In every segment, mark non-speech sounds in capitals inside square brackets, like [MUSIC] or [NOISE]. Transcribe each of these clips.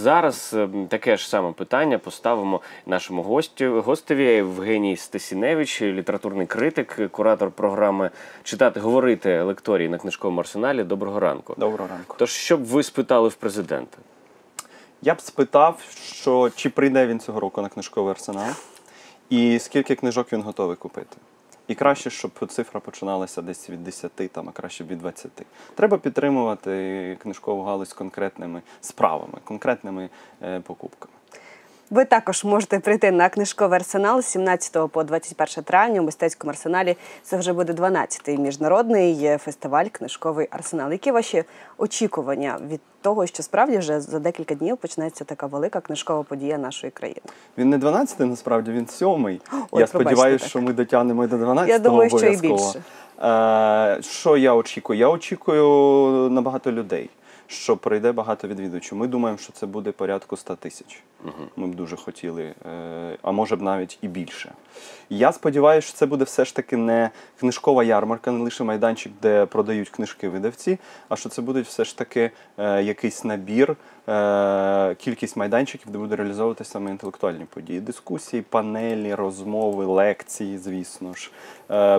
зараз е, таке ж саме питання поставимо нашому гостю гостеві Євгеній Стесіневич, літературний критик, куратор програми Читати, говорити лекторії на книжковому арсеналі. Доброго ранку. Доброго ранку. Тож, що б ви спитали в президента? Я б спитав, що чи прийде він цього року на книжковий арсенал, і скільки книжок він готовий купити. І краще, щоб цифра починалася десь від 10, там, а краще від 20. Треба підтримувати книжкову галузь конкретними справами, конкретними е, покупками. Ви також можете прийти на книжковий арсенал з 17 по 21 травня у мистецькому арсеналі. Це вже буде 12-й міжнародний фестиваль Книжковий арсенал. Які ваші очікування від того, що справді вже за декілька днів почнеться така велика книжкова подія нашої країни? Він не 12-й, насправді, він 7-й. [GASPS] Ой, Я сподіваюся, так. що ми дотягнемо до 12-го Я думаю, що і більше. Е, що я очікую? Я очікую на багато людей, що прийде багато відвідувачів. Ми думаємо, що це буде порядку 100 тисяч. Ми б дуже хотіли, е, а може б навіть і більше. Я сподіваюся, що це буде все ж таки не книжкова ярмарка, не лише майданчик, де продають книжки видавці, а що це буде все ж таки е, якийсь набір, е, кількість майданчиків, де буде реалізовуватися саме інтелектуальні події, дискусії, панелі, розмови, лекції, звісно ж,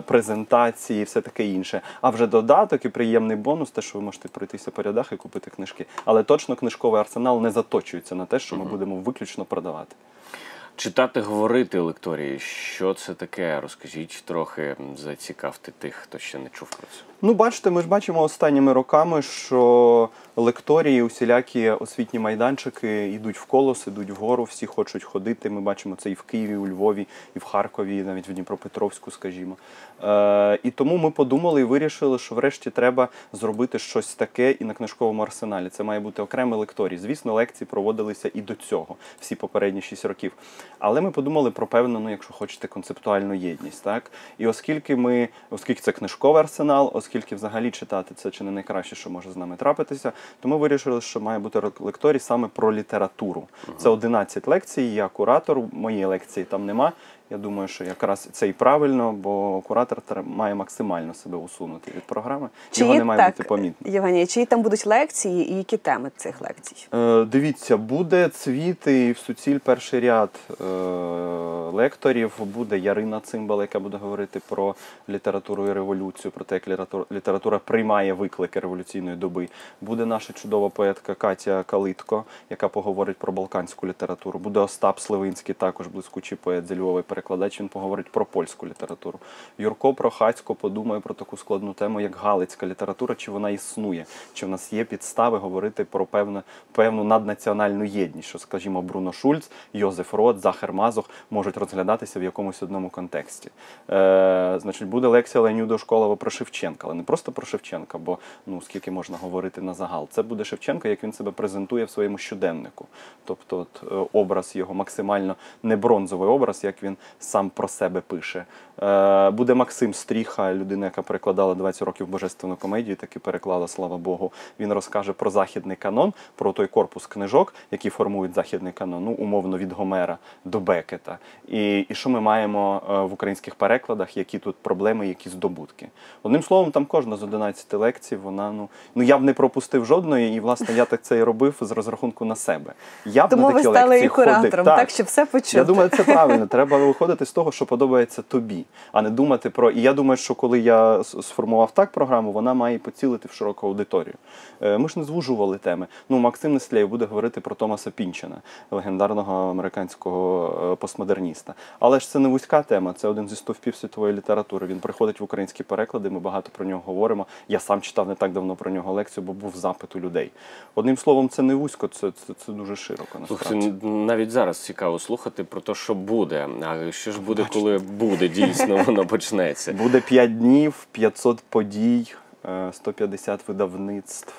презентації, і все таке інше. А вже додаток і приємний бонус, те, що ви можете пройтися по рядах і купити книжки. Але точно книжковий арсенал не заточується на те, що ми будемо виключно продавати. Читати, говорити лекторії. Що це таке? Розкажіть трохи, зацікавте тих, хто ще не чув про це. Ну, бачите, ми ж бачимо останніми роками, що лекторії, усілякі освітні майданчики йдуть в колос, ідуть вгору, всі хочуть ходити. Ми бачимо це і в Києві, у Львові, і в Харкові, і навіть в Дніпропетровську, скажімо. Е, і тому ми подумали і вирішили, що врешті треба зробити щось таке і на книжковому арсеналі. Це має бути окремий лекторій. Звісно, лекції проводилися і до цього, всі попередні 6 років. Але ми подумали про певну, ну, якщо хочете, концептуальну єдність. Так? І оскільки ми, оскільки це книжковий арсенал, оскільки взагалі читати це чи не найкраще, що може з нами трапитися, то ми вирішили, що має бути лекторій саме про літературу. Це 11 лекцій. Я куратор, моєї лекції там нема. Я думаю, що якраз це і правильно, бо куратор має максимально себе усунути від програми. Його не має бути помітно. Євгенія, чиї там будуть лекції і які теми цих лекцій? Е, Дивіться, буде цвіти і в суціль перший ряд е, лекторів. Буде Ярина Цимбал, яка буде говорити про літературу і революцію, про те, як література, література приймає виклики революційної доби. Буде наша чудова поетка Катя Калитко, яка поговорить про балканську літературу. Буде Остап Сливинський, також блискучий поет зі Львова перекладач. Він поговорить про польську літературу. Юрко Прохацько подумає про таку складну тему, як галицька література, чи вона існує, чи в нас є підстави говорити про певну, певну наднаціональну єдність, що, скажімо, Бруно Шульц, Йозеф Рот, Захар Мазох можуть розглядатися в якомусь одному контексті. Е, значить, буде лекція Леоніда Школова про Шевченка, але не просто про Шевченка, бо ну скільки можна говорити на загал. Це буде Шевченко, як він себе презентує в своєму щоденнику. Тобто, от, е, образ його максимально не бронзовий образ, як він сам про себе пише. Е, буде Максим Стріха, людина, яка перекладала 20 років божественну комедію, таки переклала, слава Богу. Він розкаже про західний канон, про той корпус книжок, які формують західний канон, ну умовно від Гомера до Бекета. І, і що ми маємо е, в українських перекладах, які тут проблеми, які здобутки. Одним словом, там кожна з 11 лекцій, вона ну ну я б не пропустив жодної, і власне я так це і робив з розрахунку на себе. Я б Тому на ви стали і куратором, ходив. так, щоб все почути. Я думаю, це правильно. Треба виходити з того, що подобається тобі, а не думати про. І я думаю, що коли я сформував так програму, вона має поцілити в широку аудиторію. Е, Ми ж не звужували теми. Ну, Максим Неслєєв буде говорити про Томаса Пінчена, легендарного американського е, постмодерніста. Але ж це не вузька тема, це один зі стовпів світової літератури. Він приходить в українські переклади. Ми багато про нього говоримо. Я сам читав не так давно про нього лекцію, бо був запит у людей. Одним словом, це не вузько, це, це, це дуже широко. Слухайте, навіть зараз цікаво слухати про те, що буде. А що ж буде, коли буде дійсно воно почнеться? Буде 5 днів, 500 подій, 150 видавництв,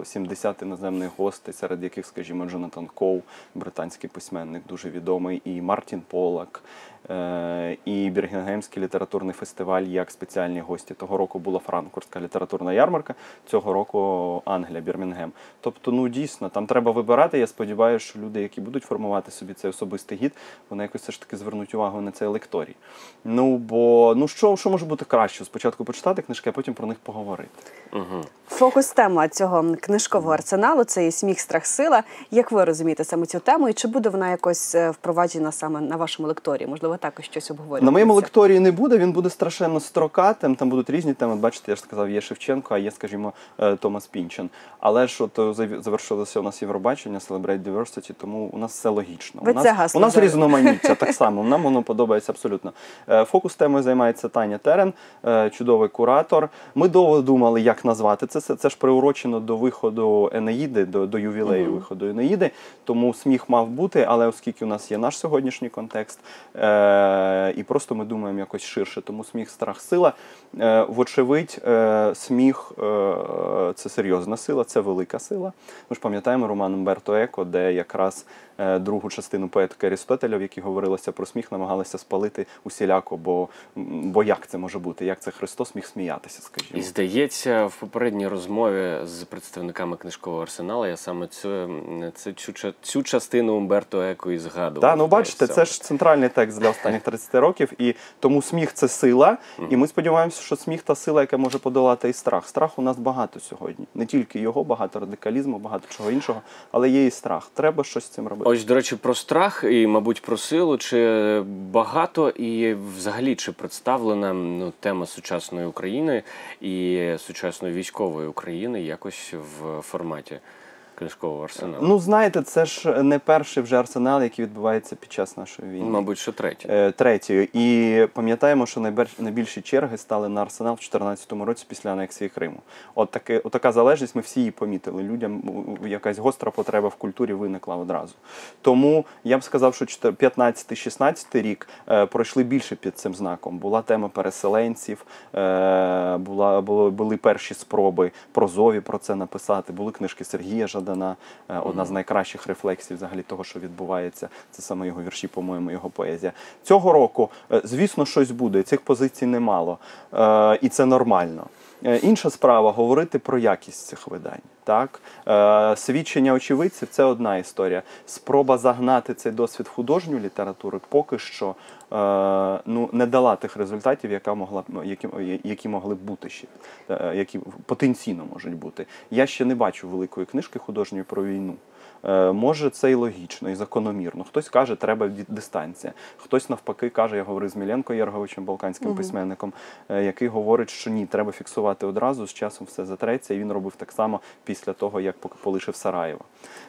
е, 70 іноземних гостей, серед яких, скажімо, Джонатан Коу, британський письменник, дуже відомий, і Мартін Полак, е, і Біргенгемський літературний фестиваль як спеціальні гості. Того року була Франкфуртська літературна ярмарка, цього року Англія, Бірмінгем. Тобто, ну дійсно, там треба вибирати. Я сподіваюся, що люди, які будуть формувати собі цей особистий гід, вони якось все ж таки звернуть увагу на цей лекторій. Ну бо ну що, що може бути краще? Спочатку почитати книжки, а потім про них поговорити. Говорити. Угу. Фокус тема цього книжкового арсеналу це і сміх, страх, сила. Як ви розумієте саме цю тему, і чи буде вона якось е, впроваджена саме на вашому лекторії? Можливо, також щось обговорюється? На моєму лекторії не буде, він буде страшенно строкатим. Там будуть різні теми. Бачите, я ж сказав, є Шевченко, а є, скажімо, е, Томас Пінчен. Але ж от е, завершилося у нас Євробачення, Celebrate Diversity, тому у нас все логічно. Ви у нас, це гасло у нас різноманіття так [LAUGHS] само. Нам воно подобається абсолютно. Фокус темою займається Таня Терен, чудовий куратор. Ми довго думали, як назвати це. Це, це ж приурочено до виходу Енеїди, до, до ювілею виходу Енеїди. Тому сміх мав бути, але оскільки у нас є наш сьогоднішній контекст, е, і просто ми думаємо якось ширше. Тому сміх, страх, сила. Е, вочевидь, е, сміх е, це серйозна сила, це велика сила. Ми ж пам'ятаємо роман Умберто Еко, де якраз другу частину поетики Арістотеля, в якій говорилося про сміх, намагалися спалити усіляко, бо, бо як це може бути? Як це Христос міг сміятися, скажімо. І здається, в попередній розмові з представниками книжкового арсеналу я саме цю, цю, цю, цю частину Умберто Еко і згадував. Так, ну бачите, це ж центральний текст для останніх 30 років, і тому сміх це сила. І ми сподіваємося, що сміх та сила, яка може подолати і страх. Страх у нас багато сьогодні. Не тільки його, багато радикалізму, багато чого іншого, але є і страх. Треба щось з цим робити. Ось, до речі, про страх і, мабуть, про силу. Чи багато і взагалі чи представлена ну, тема сучасної України і сучасної військової України якось в форматі книжкового арсеналу? Ну знаєте, це ж не перший вже арсенал, який відбувається під час нашої війни. мабуть, що третє. Е, Третьою. І пам'ятаємо, що найбільші черги стали на арсенал в 2014 році після анексії Криму. От таке, от така залежність, ми всі її помітили. Людям якась гостра потреба в культурі виникла одразу. Тому я б сказав, що 15-16 рік е, пройшли більше під цим знаком. Була тема переселенців, е, була, були перші спроби прозові про це написати. Були книжки Сергія Жадана, е, одна з найкращих рефлексій взагалі того, що відбувається. Це саме його вірші, по-моєму, його поезія. Цього року, е, звісно, щось буде. Цих позицій немало. Е, І це нормально. Е, Інша справа говорити про якість цих видань. Так? Е, свідчення очевидців це одна історія. Спроба загнати цей досвід художню літературу поки що е, ну, не дала тих результатів, яка могла, б- які, які могли б бути ще, які потенційно можуть бути. Я ще не бачу великої книжки художньої про війну. Е, Може, це і логічно, і закономірно. Хтось каже, треба від- дистанція. Хтось навпаки каже, я говорив з Міленко Єрговичем, балканським письменником, е, який говорить, що ні, треба фіксувати одразу, з часом все затреться. І він робив так само після того, як полишив Сараєво.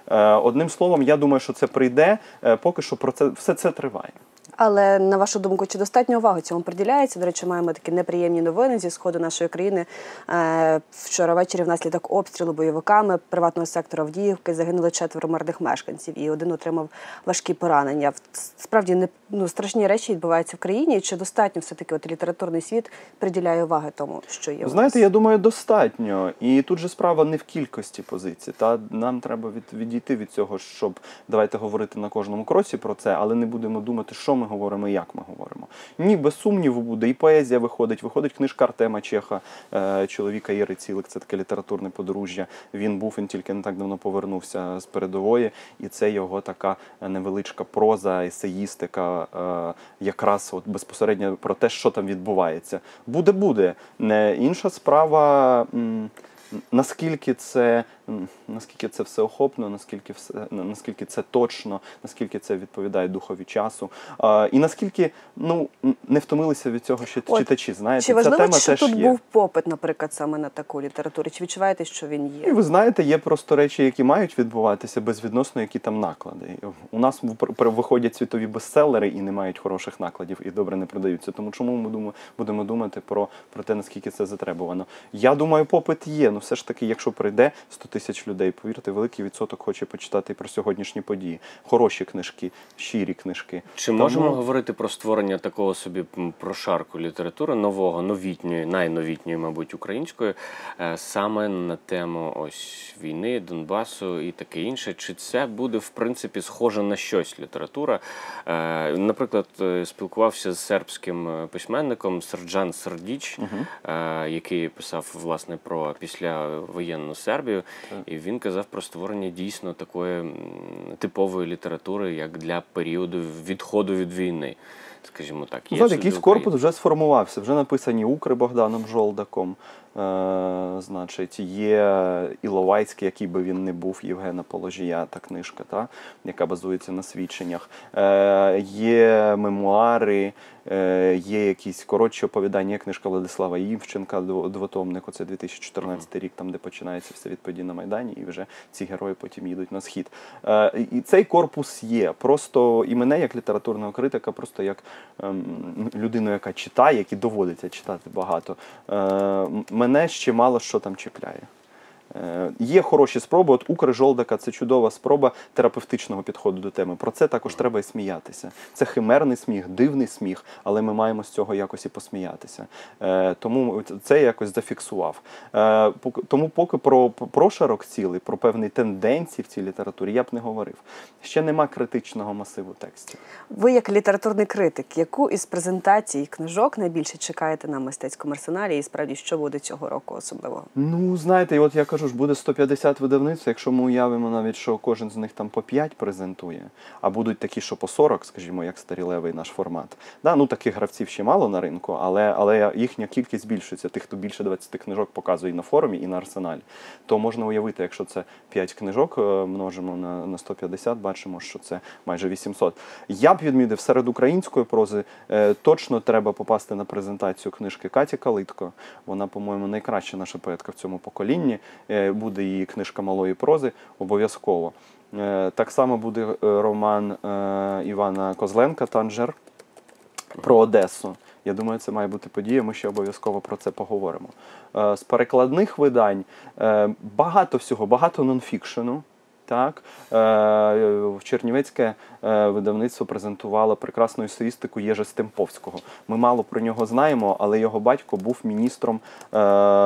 Е, Одним словом, я думаю, що це прийде. Поки що про це все це триває. Але на вашу думку, чи достатньо уваги цьому приділяється? До речі, маємо такі неприємні новини зі сходу нашої країни. Е, Вчора ввечері внаслідок обстрілу бойовиками приватного сектору Авдіївки загинули четверо мирних мешканців, і один отримав важкі поранення. Справді не ну страшні речі відбуваються в країні. Чи достатньо все таки от літературний світ приділяє уваги тому, що є? Знаєте, я думаю, достатньо. І тут же справа не в кількості позицій. Та нам треба від, відійти від цього, щоб давайте говорити на кожному кроці про це, але не будемо думати, що ми говоримо і як ми говоримо. Ні, без сумніву буде. І поезія виходить. Виходить книжка Артема Чеха, е, чоловіка Єри Цілик. Це таке літературне подружжя. Він був, він тільки не так давно повернувся з передової, і це його така невеличка проза, есеїстика, е, якраз от безпосередньо про те, що там відбувається. Буде, буде. Інша справа. Наскільки це наскільки це все охопно, наскільки все наскільки це точно, наскільки це відповідає духові часу, а, і наскільки ну не втомилися від цього ще От, читачі. Знаєте, Чи ця тема що теж тут є. був попит, наприклад, саме на таку літературу? Чи відчуваєте, що він є? І ви знаєте, є просто речі, які мають відбуватися безвідносно, які там наклади. У нас виходять світові бестселери і не мають хороших накладів і добре не продаються. Тому чому ми думаємо, будемо думати про, про те, наскільки це затребувано? Я думаю, попит є. Ну все ж таки, якщо прийде 100 тисяч людей, повірте, великий відсоток хоче почитати про сьогоднішні події. Хороші книжки, щирі книжки. Чи Тому- можемо говорити про створення такого собі прошарку літератури нового, новітньої, найновітньої, мабуть, української, е, саме на тему ось війни, Донбасу і таке інше? Чи це буде в принципі схоже на щось література? Е, Наприклад, е, спілкувався з сербським письменником Серджан Сердіч, е, який писав власне про післявоєнну Сербію, і він казав про створення дійсно такої типової літератури, як для періоду відходу від війни. Скажімо так, Ну, Є Знаєте, якийсь корпус вже сформувався, вже написані укри Богданом Жолдаком. Е, значить, є Іловайський, який би він не був, Євгена Положія, та книжка, та, яка базується на свідченнях. Е, є мемуари, е, є якісь коротші оповідання, є книжка Владислава Євченка, дво- двотомник, оце 2014 рік, там, де починається все від подій на Майдані, і вже ці герої потім їдуть на схід. Е, і цей корпус є. Просто і мене, як літературного критика, просто як ем, людину, яка читає, якій доводиться читати багато, е, мене ще мало що там чіпляє. Е, Є хороші спроби. От Укр Жолдака це чудова спроба терапевтичного підходу до теми. Про це також треба і сміятися. Це химерний сміх, дивний сміх, але ми маємо з цього якось і посміятися. Е, Тому це я якось зафіксував. Е, Тому поки про прошарок цілий, про певні тенденції в цій літературі я б не говорив. Ще нема критичного масиву текстів. Ви, як літературний критик, яку із презентацій книжок найбільше чекаєте на мистецькому арсеналі? І справді, що буде цього року особливого? Ну, знаєте, от я кажу ж, буде 150 видавництв, якщо ми уявимо навіть, що кожен з них там по 5 презентує, а будуть такі, що по 40, скажімо, як старілевий наш формат. Да, ну таких гравців ще мало на ринку, але, але їхня кількість збільшується. Тих, хто більше 20 книжок показує і на форумі, і на арсеналі. То можна уявити, якщо це 5 книжок е, множимо на, на 150, бачимо, що це майже 800. Я б відмітив серед української прози е, точно треба попасти на презентацію книжки Каті Калитко. Вона, по-моєму, найкраща наша поетка в цьому поколінні. Е, Буде її книжка малої прози обов'язково. Е, Так само буде е, роман Івана Козленка Танжер про Одесу. Я думаю, це має бути подія. Ми ще обов'язково про це поговоримо. З перекладних видань багато всього, багато нонфікшену. Так, Чернівецьке видавництво презентувало прекрасну есеїстику Єжа Стемповського. Ми мало про нього знаємо, але його батько був міністром е,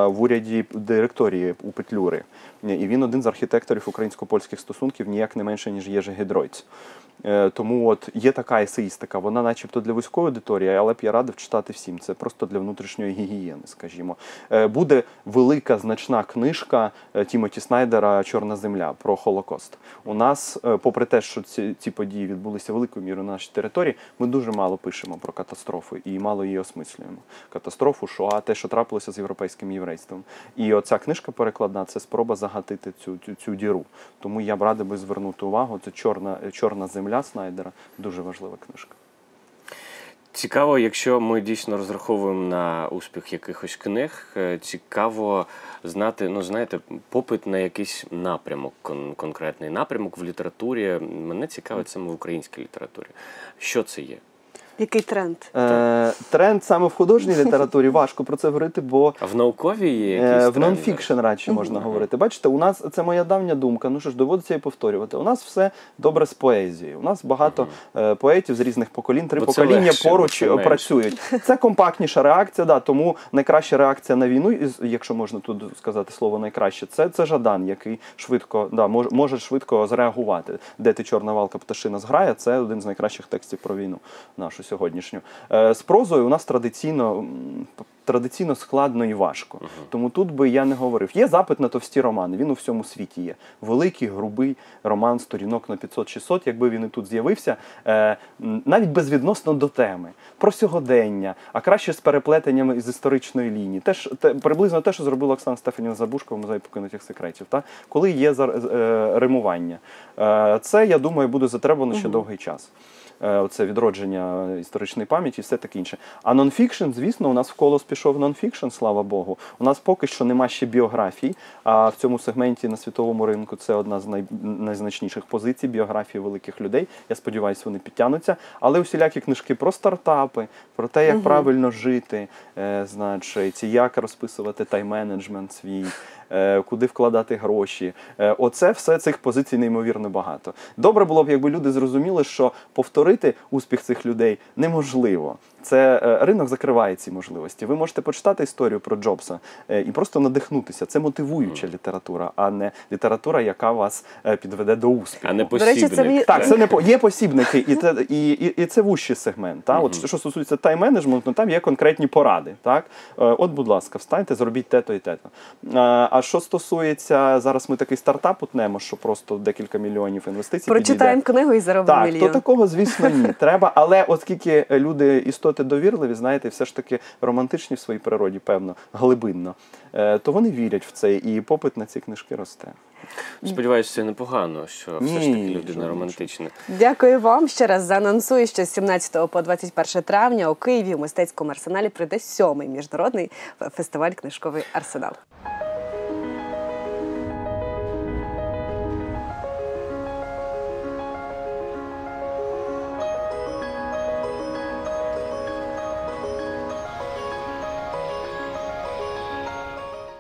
в уряді директорії у Петлюри. І він один з архітекторів українсько-польських стосунків, ніяк не менше, ніж Єжи Гедройць. Е, Тому от є така есеїстика, вона начебто для вузької аудиторії, але б я радив читати всім. Це просто для внутрішньої гігієни, скажімо. Е, Буде велика значна книжка е, Тімоті Снайдера Чорна земля про Холокост. У нас, е, попри те, що ці, ці події відбулися великою мірою на нашій території, ми дуже мало пишемо про катастрофи і мало її осмислюємо. Катастрофу, Шоа, те, що трапилося з європейським єврейством. І оця книжка перекладна це спроба загатити цю, цю, цю діру. Тому я б радий би звернути увагу. Це чорна, чорна земля Снайдера. Дуже важлива книжка. Цікаво, якщо ми дійсно розраховуємо на успіх якихось книг, е, цікаво знати, ну знаєте, попит на якийсь напрямок, кон- конкретний напрямок в літературі. Мене цікавить саме в українській літературі. Що це є? Який тренд? Е, тренд саме в художній літературі важко про це говорити, бо А в науковій є Е, якісь В нонфікшн радше можна говорити. Бачите, у нас це моя давня думка. Ну що ж, доводиться і повторювати. У нас все добре з поезією. У нас багато е, поетів з різних поколінь, три Бо покоління легше, поруч це працюють. Це компактніша реакція, да, тому найкраща реакція на війну, із- якщо можна тут сказати слово найкраще, це, це Жадан, який швидко да, мож, може швидко зреагувати. Де ти чорна валка пташина зграє, це один з найкращих текстів про війну нашу сьогоднішню. Е, З прозою у нас традиційно. Традиційно складно і важко. Тому тут би я не говорив. Є запит на товсті романи, він у всьому світі є. Великий, грубий роман сторінок на 500-600, якби він і тут з'явився, е, навіть безвідносно до теми, про сьогодення, а краще з переплетеннями з історичної лінії. Теж те, приблизно те, що зробила Оксана Стефаніна Забушко в музеї покинутих секретів. Та? Коли є зар- е, римування. Е, це, я думаю, буде затребувано ще довгий час. Е, Оце відродження історичної пам'яті і все таке інше. А нонфікшн, звісно, у нас в колос пішов нонфікшн, слава Богу. У нас поки що нема ще біографій. А в цьому сегменті на світовому ринку це одна з най... найзначніших позицій біографії великих людей. Я сподіваюся, вони підтягнуться. Але усілякі книжки про стартапи, про те, як правильно жити, е, значить, як розписувати тайм-менеджмент свій. е, Куди вкладати гроші, Е, оце все цих позицій неймовірно багато. Добре було б, якби люди зрозуміли, що повторити успіх цих людей неможливо. Це е, ринок закриває ці можливості. Ви можете почитати історію про Джобса е, і просто надихнутися. Це мотивуюча література, а не література, яка вас е, підведе до успіху. А не До речі, це Так, це не по є посібники, і це і, і, і це вущий сегмент. Та от що стосується тайм-менеджменту, там є конкретні поради. Так, от, будь ласка, встаньте, зробіть те-то і те-то. А, що стосується зараз, ми такий стартап утнемо, що просто декілька мільйонів інвестицій. Прочитаємо підійде. книгу і заробимо Так, мільйон. то такого, звісно, ні. [LAUGHS] Треба, але оскільки люди істоти істоти довірливі, знаєте, все ж таки романтичні в своїй природі, певно, глибинно, е, то вони вірять в це, і попит на ці книжки росте. Сподіваюся, це непогано, що все ж таки людина романтична. Дякую вам ще раз. Заанонсую, що з 17 по 21 травня у Києві у мистецькому арсеналі прийде сьомий міжнародний фестиваль книжковий арсенал.